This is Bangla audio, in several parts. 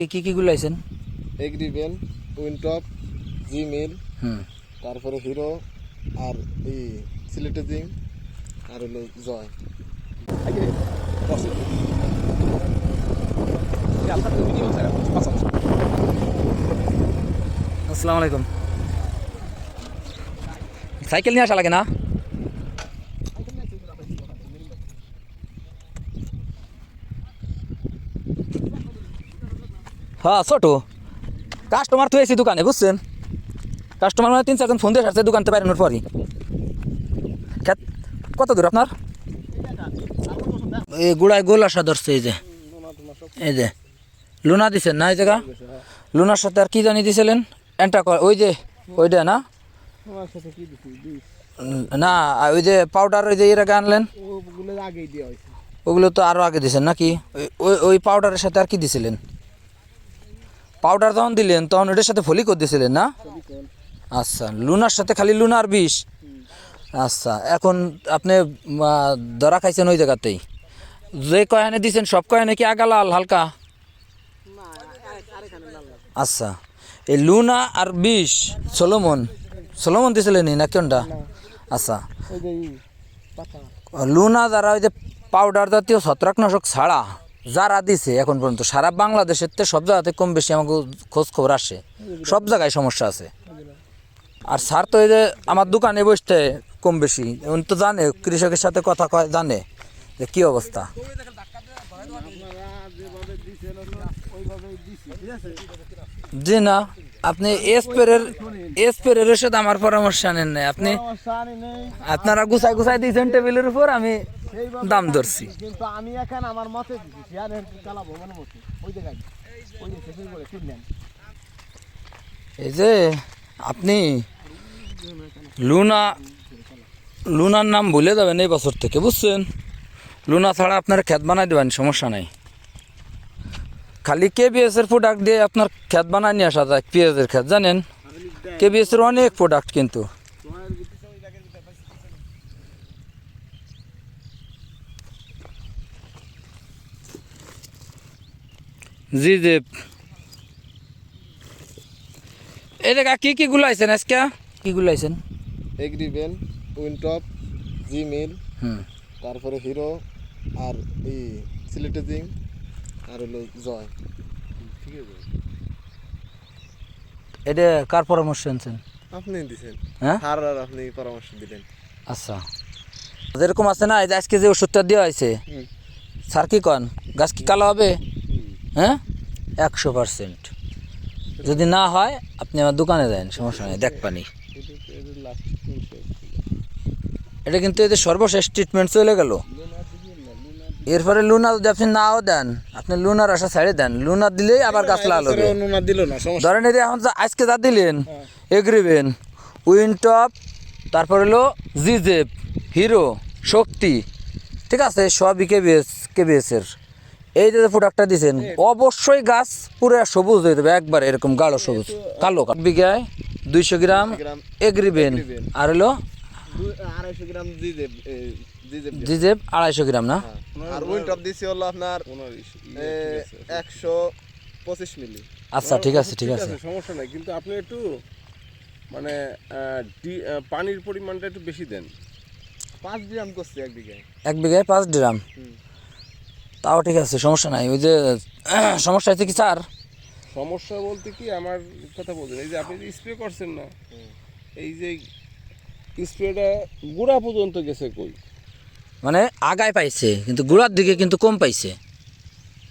কি কি গুলো আইছেন? এগ্রিভেন উইনটপ জিমেল হুম। তারপরে হিরো আর এই সিলেটেজিং আর হলো জয় আসসালামু আলাইকুম। সাইকেল নিয়ে আসা লাগে না? হ্যাঁ ছোট। কাস্টমার তো এসি দোকানে বুঝছেন? কাস্টমার মানে তিন চারজন ফোন দিয়ে আসছে দোকানতে বাইরানোর পরই। কত দূর আপনার? এই গুড়ায় গোল আসা ধরছে এই যে। এই যে লুনা দিছেন না এই জায়গা? লুনার সাথে আর কি জানি দিছিলেন? এন্টা কর ওই যে ওইটা না? না ওই যে পাউডার ওই যে এর আগে আনলেন? ওগুলো তো আরও আগে দিছেন নাকি? ওই- ওই ওই পাউডারের সাথে আর কি দিছিলেন? পাউডার যখন দিলেন তখন ওটার সাথে ফলিক দিছিলেন না? আচ্ছা লুনার সাথে খালি লুনার বিষ? আচ্ছা এখন আপনি ধরা খাইছেন ওই জায়গাতেই? যে কয়ানে দিছেন সব কয়ানে কি আগা লাল হালকা? আচ্ছা এই লুনা আর বিষ সোলোমন সোলোমন দিছিলেন না কোনটা? আচ্ছা লুনা যারা ওই যে পাউডার জাতীয় ছত্রাকনাশক ছাড়া যারা দিছে এখন পর্যন্ত, সারা বাংলাদেশের তো সব জায়গাতে কম বেশি আমাকে খোঁজ খবর আসে। সব জায়গায় সমস্যা আছে। আর স্যার তো এই যে আমার দোকানে বসতে কম বেশি, উনি তো জানে, কৃষকের সাথে কথা কয়, জানে যে কী অবস্থা। জি না। আপনি স্প্রের স্প্রের সাথে আমার পরামর্শ আনেন নাই। আপনি আপনারা গুছাই গুছাই দিয়েছেন টেবিলের উপর আমি দাম ধরছি। কিন্তু আমি এখন আমার মতে চালাবো মনে মতো। ওই জায়গায় ওই যে এই যে আপনি লুনা লুনার নাম ভুলে যাবেন এই বছর থেকে বুঝছেন? লুনা ছাড়া আপনার খ্যাত বানাই দেবেন সমস্যা নাই। খালি কেবিএস এর প্রোডাক্ট দিয়ে আপনার খ্যাত বানায় নিয়ে আসা যায় পেঁয়াজের খ্যাত জানেন? কেবিএস এর অনেক প্রোডাক্ট কিন্তু। জি জি। এই দেখা কি কি গুলাইছেন আজকে? কি গুলাইছেন? এগ্রিভেন উইনটপ জিমেল হুম। তারপরে হিরো আর এই সিলেটেজিং আর হলো জয়। ঠিক আছে এটা কার পরামর্শ আনছেন? আপনি দিছেন। হ্যাঁ? আর আপনি পরামর্শ দিলেন। আচ্ছা। যেরকম আছে না এই আজকে যে ওষুধটা দেওয়া হয়েছে স্যার কি কন? গাছ কি কালো হবে? হ্যাঁ? একশো পার্সেন্ট। যদি না হয় আপনি আমার দোকানে দেন সমস্যা নেই দেখ পানি। এটা কিন্তু এদের সর্বশেষ ট্রিটমেন্ট চলে গেল। এরপরে লুনা যদি আপনি নাও দেন আপনি লুনার আশা ছেড়ে দেন। লুনা দিলেই আবার গাছ লাল হবে। ধরেন এই এখন আজকে যা দিলেন এগ্রিবেন উইনটপ তারপর হলো জিজেপ হিরো শক্তি ঠিক আছে? সবই কেবিএস কেবিএসের। এই যে প্রোডাক্টটা দিয়েছেন অবশ্যই গাছ পুরো সবুজ হয়ে যাবে একবার এরকম গাঢ় সবুজ কালো। বিঘায় দুইশো গ্রাম এগ্রিবেন। আর হলো আড়াইশো গ্রাম জিজেপ আড়াইশো গ্রাম না? আর উইনটপ দিছি হলো আপনার এ, একশো পঁচিশ মিলি। আচ্ছা ঠিক আছে ঠিক আছে। সমস্যা নাই কিন্তু আপনি একটু মানে পানির পরিমাণটা একটু বেশি দেন। পাঁচ গ্রাম করছি এক বিঘায়। এক বিঘায় পাঁচ গ্রাম? তাও ঠিক আছে সমস্যা নাই। ওই যে সমস্যা হচ্ছে কি স্যার? সমস্যা বলতে কি আমার কথা বলছেন এই যে আপনি স্প্রে করছেন না এই যে স্প্রেটা গোড়া পর্যন্ত গেছে কই? মানে আগায় পাইছে কিন্তু গোড়ার দিকে কিন্তু কম পাইছে।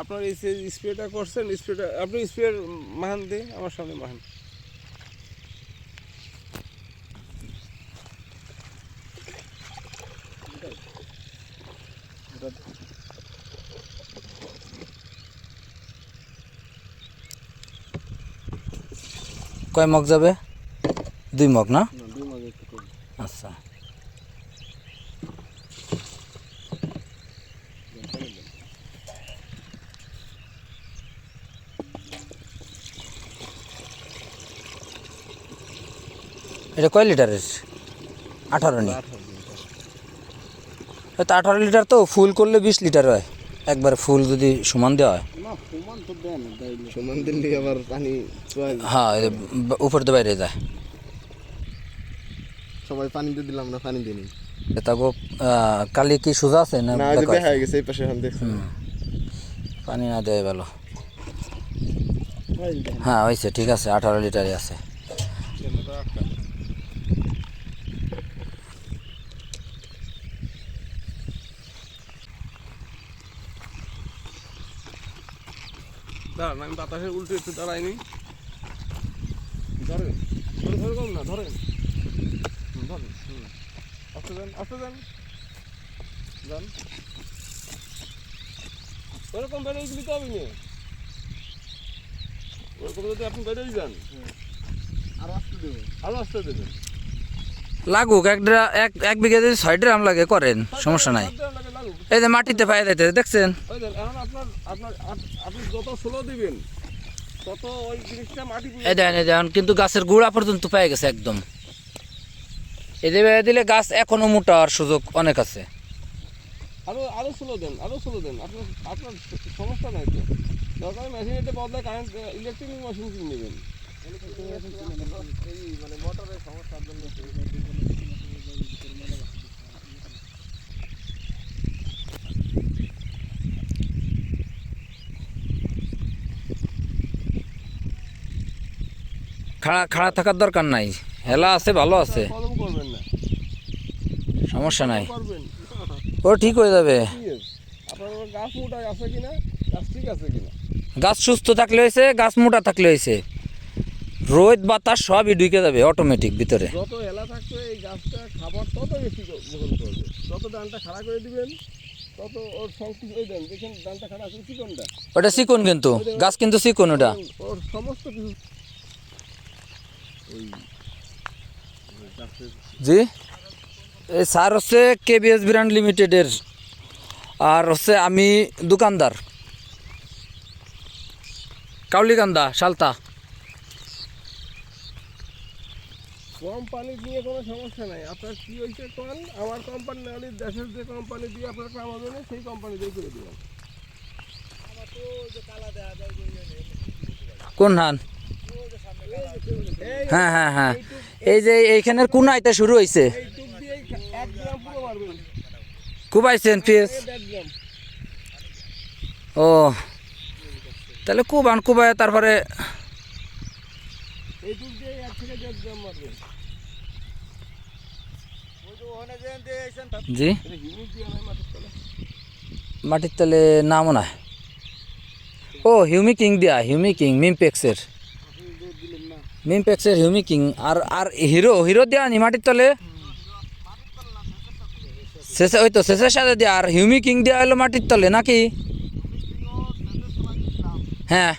আপনার এই স্প্রেটা করছেন স্প্রেটা আপনি স্প্রের মাহান দে আমার সামনে মাহান কয় মগ যাবে? দুই মগ না দুই মাঝে একটু কম আচ্ছা এটা কয় লিটারের আঠারো নি। তো আঠারো লিটার তো ফুল করলে বিশ লিটার হয়। একবার ফুল যদি সমান দেওয়া হয়। সমান দিল্লি আবার পানি হ্যাঁ। উপর দিয়ে বাইরে যায়। সবাই পানি দিয়ে দিলাম না পানি দিইনি তাকে কালি কি সোজা আছে না দেখা গেছে এই পাশে পানি না দেয় ভালো। হ্যাঁ হয়েছে ঠিক আছে আঠারো লিটারই আছে। দাঁড়ান আমি বাতাসে উল্টে একটু দাঁড়াইনি ধরেন ধরে ধরে কম না ধরেন। ধরেন হুম। আস্তে যান আস্তে যান। যান। ওরকম বেড়ে গেলে তো হবে না। ওরকম যদি আপনি বেড়েই যান আরও আসতে দেবো আরও আসতে দেবেন। লাগুক এক ড্রা- এক এক বিঘা যদি ছয় ড্রাম লাগে করেন সমস্যা নাই। এই যে মাটিতে পায়ে দিতে দেখছেন? ওই আপনার আপনার আপনি যত স্লো দিবেন তত ওই জিনিসটা মাটি এই দেখেন এই দেখেন কিন্তু গাছের গুড়া পর্যন্ত পেয়ে গেছে একদম। এদিকে দিলে গাছ এখনও মোটা হওয়ার সুযোগ অনেক আছে। আরও আরও স্লো দেন আরও স্লো দেন। আপনার আপনার সমস্যা নাই তো। দরকার মেশিন এটা বদলে কারেন্ট ইলেকট্রিক মেশিন কিনে নেবেন। মানে মোটরের সমস্যার জন্য খাড়া খাড়া থাকার দরকার নাই। হেলা আছে ভালো আছে। সমস্যা নাই। ও ঠিক হয়ে যাবে। গাছ সুস্থ থাকলে হয়েছে গাছ মোটা থাকলে হয়েছে। রোদ বাতাস সবই ঢুকে যাবে অটোমেটিক ভিতরে। যত এলা থাকবে এই গাছটা খাবার তত বেশি গ্রহণ করবে। যত ডানটা খাড়া করে দিবেন তত ওর সংকুচ ওই দেন দেখেন ডানটা খাড়া আছে চিকনটা। ওটা চিকন কিন্তু গাছ কিন্তু চিকন ওটা। ওর সমস্ত কিছু জি? এই স্যার হচ্ছে কেবিএস ব্র্যান্ড লিমিটেডের। আর হচ্ছে আমি দোকানদার। কাউলিকান্দা সালতা। কোম্পানি নিয়ে কোনো সমস্যা নাই। আপনার কি হয়েছে কোন? আমার কোম্পানি না হলে দেশের যে কোম্পানি দিয়ে আপনার কাম হবে না সেই কোম্পানি দিয়ে করে দেবেন কোন ধান হ্যাঁ হ্যাঁ হ্যাঁ। এই যে এইখানের কোন আইতে শুরু হয়েছে দেড় গ্রাম ও, তাহলে কুবান কুবায় তারপরে জি। মাটির তলে নামও না ও হিউমিকিং দিয়া হিউমিকিং মিমপেক্সের মিমপেক্সের হিউমিকিং আর আর হিরো হিরো দেওয়া নি মাটির তলে? শেষে, ওই তো শেষের সাথে দেওয়া আর হিউমিকিং দেওয়া হলো মাটির তলে, নাকি? হ্যাঁ।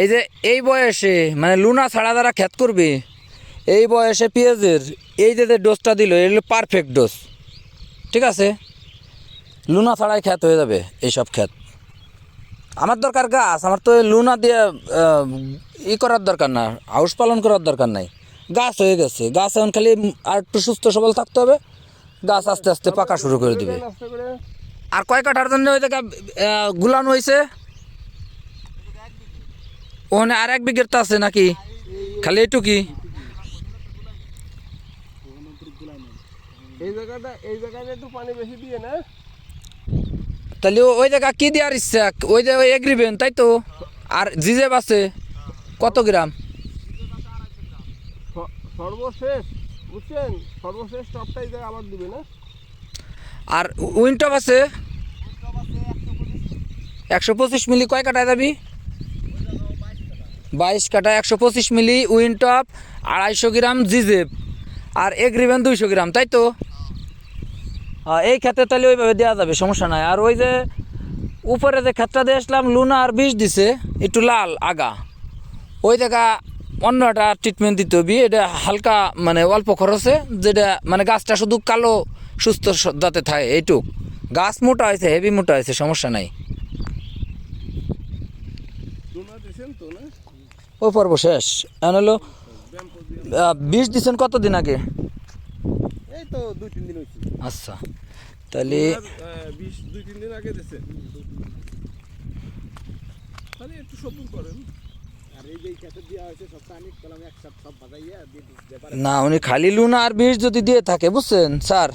এই যে, এই বয়সে মানে লুনা ছাড়া যারা খ্যাত করবে। এই বয়সে পেঁয়াজের এই যে যে ডোজটা দিল এগুলো পারফেক্ট ডোজ ঠিক আছে? লুনা ছাড়াই খ্যাত হয়ে যাবে, এইসব খ্যাত। আমার দরকার গাছ আমার তো লুনা দিয়ে ই করার দরকার না হাউস পালন করার দরকার নাই। গাছ হয়ে গেছে গাছ এখন খালি আর একটু সুস্থ সবল থাকতে হবে গাছ আস্তে আস্তে পাকা শুরু করে দিবে। আর কয় কাঠার জন্য ওই আহ, গুলানো হয়েছে? ওখানে আর এক বিঘের তো আছে নাকি? খালি এইটুকি। এই জায়গাটা এই জায়গাটা একটু পানি বেশি দিয়ে না। তাহলে ওই জায়গা কী দেওয়ার ইচ্ছা? ওই যে ওই এগ্রিবেন তাই তো? আর জিজেব আছে? কত গ্রাম? সর্বশেষ বুঝছেন? সর্বশেষ টপটা এই আবার দিবে না? আর উইনটপ আছে? একশো পঁচিশ মিলি কয় কাটায় যাবি? বাইশ কাটা একশো পঁচিশ মিলি উইনটপ আড়াইশো গ্রাম জিজেব। আর এগ্রিবেন দুইশো গ্রাম তাই তো? এই ক্ষেত্রে তাহলে ওইভাবে দেওয়া যাবে সমস্যা নাই। আর ওই যে উপরে যে ক্ষেতটা দিয়ে আসলাম লুনা আর বিষ দিছে একটু লাল আগা। ওই জায়গা অন্য একটা ট্রিটমেন্ট দিতে হবে এটা হালকা মানে অল্প খরচে যেটা মানে গাছটা শুধু কালো সুস্থ যাতে থাকে এইটুক। গাছ মোটা হয়েছে হেভি মোটা হয়েছে সমস্যা নাই। ওই পর্ব শেষ। এখন হলো বিষ দিচ্ছেন কতদিন আগে? তো দুই তিন দিন হয়েছে। আচ্ছা তাহলে বিশ দুই তিন দিন আগে দিছে। খালি একটু করেন। না উনি খালি লুনা আর বিষ যদি দিয়ে থাকে বুঝছেন স্যার?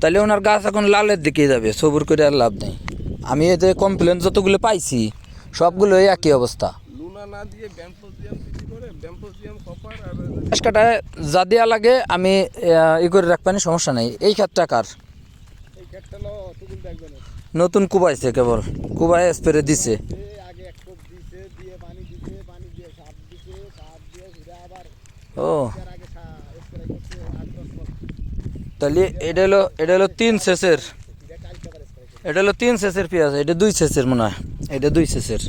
তাহলে ওনার গাছ এখন লালের দিকে যাবে সবুর করে আর লাভ নেই। আমি এতে কমপ্লেন যতগুলো পাইছি সবগুলো একই অবস্থা। লুনা না দিয়ে কাটায় যা দেওয়া লাগে আমি ই করে রাখবানি সমস্যা নেই। এই ক্ষেতটা কার? নতুন কুবাইছে কেবল। কুবাই স্প্রে দিছে। ও। তাহলে এটা হলো এটা হলো তিন সেচের এটা হলো তিন সেচের পেঁয়াজ এটা দুই সেচের মনে হয়। এটা দুই সেচের